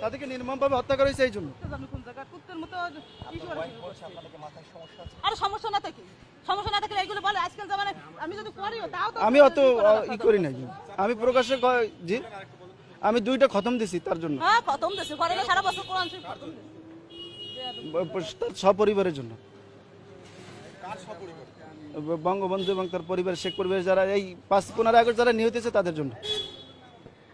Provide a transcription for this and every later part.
তাদেরকে নির্মমভাবে হত্যা করা হয়েছে এই জন্য। করে। আরে সমস্যা না থাকে। সমস্যা না থাকলে এইগুলো বলে আজকাল জামানে আমি যদি করিও তাও আমি অত ই করি নাই। আমি প্রকাশ্যে জি? আমি দুইটা খতম দিছি তার জন্য। হ্যাঁ খতম দেশে ঘরে সারা বছর কোরআন শরীফ খতম দিছে। সপরিবারের জন্য। ব- বঙ্গবন্ধু এবং তার পরিবার শেখ পরিবার যারা এই পাঁচ পনেরো আগস্ট যারা নিহত হয়েছে তাদের জন্য।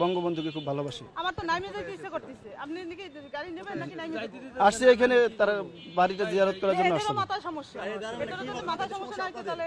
বঙ্গবন্ধুকে খুব ভালোবাসি। আমার তো নাইমে যেতে ইচ্ছে করতেছে। আপনি নাকি গাড়ি নেবেন নাকি নাইমে যেতে? এখানে তার বাড়িটা জিয়ারত করার জন্য আসছি। সমস্যা। এদেরও যদি মাথায় সমস্যা না হইতো তাহলে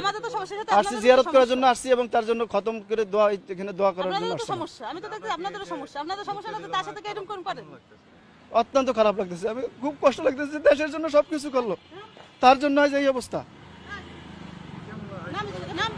আমাদের তো সমস্যা সাথে আসছি জিয়ারত করার জন্য আসছি এবং তার জন্য খতম করে দোয়া এখানে দোয়া করার জন্য সমস্যা আমি তো দেখছি আপনাদেরও সমস্যা। আপনাদের সমস্যা না তার সাথে এরকম কোন অত্যন্ত খারাপ লাগতেছে। আমি খুব কষ্ট লাগতেছে দেশের জন্য সবকিছু করল। তার জন্য আজ এই অবস্থা। নাম নাম।